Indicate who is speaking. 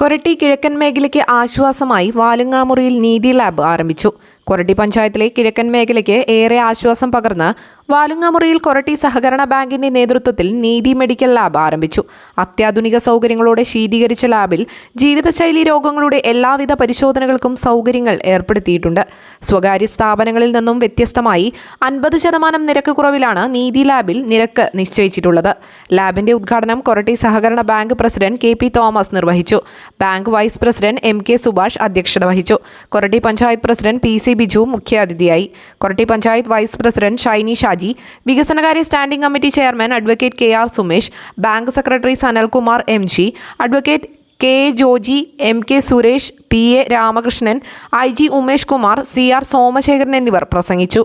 Speaker 1: കൊരട്ടി കിഴക്കൻ മേഖലയ്ക്ക് ആശ്വാസമായി വാലുങ്ങാമുറിയിൽ നീതി ലാബ് ആരംഭിച്ചു. കൊരട്ടി പഞ്ചായത്തിലെ കിഴക്കൻ മേഖലയ്ക്ക് ഏറെ ആശ്വാസം പകർന്ന് വാലുങ്ങാമുറിയിൽ കൊരട്ടി സഹകരണ ബാങ്കിന്റെ നേതൃത്വത്തിൽ നീതി മെഡിക്കൽ ലാബ് ആരംഭിച്ചു. അത്യാധുനിക സൗകര്യങ്ങളോടെ ശീതീകരിച്ച ലാബിൽ ജീവിതശൈലി രോഗങ്ങളുടെ എല്ലാവിധ പരിശോധനകൾക്കും സൗകര്യങ്ങൾ ഏർപ്പെടുത്തിയിട്ടുണ്ട്. സ്വകാര്യ സ്ഥാപനങ്ങളിൽ നിന്നും വ്യത്യസ്തമായി അൻപത് ശതമാനം നിരക്ക് കുറവിലാണ് നീതി ലാബിൽ നിരക്ക് നിശ്ചയിച്ചിട്ടുള്ളത്. ലാബിന്റെ ഉദ്ഘാടനം കൊരട്ടി സഹകരണ bank president K P Thomas നിർവഹിച്ചു. Bank vice president M K Subhash അധ്യക്ഷത വഹിച്ചു. Koratty panchayat president P C Biju മുഖ്യാതിഥിയായി. കൊരട്ടി പഞ്ചായത്ത് വൈസ് പ്രസിഡന്റ് ഷൈനി ഷാജി വികസനകാര്യ standing committee chairman advocate K R Sumesh bank secretary Sanalkumar M G advocate K A Joji M K Suresh P A Ramakrishnan I G Umesh Kumar C R Somasekharan എന്നിവർ പ്രസംഗിച്ചു.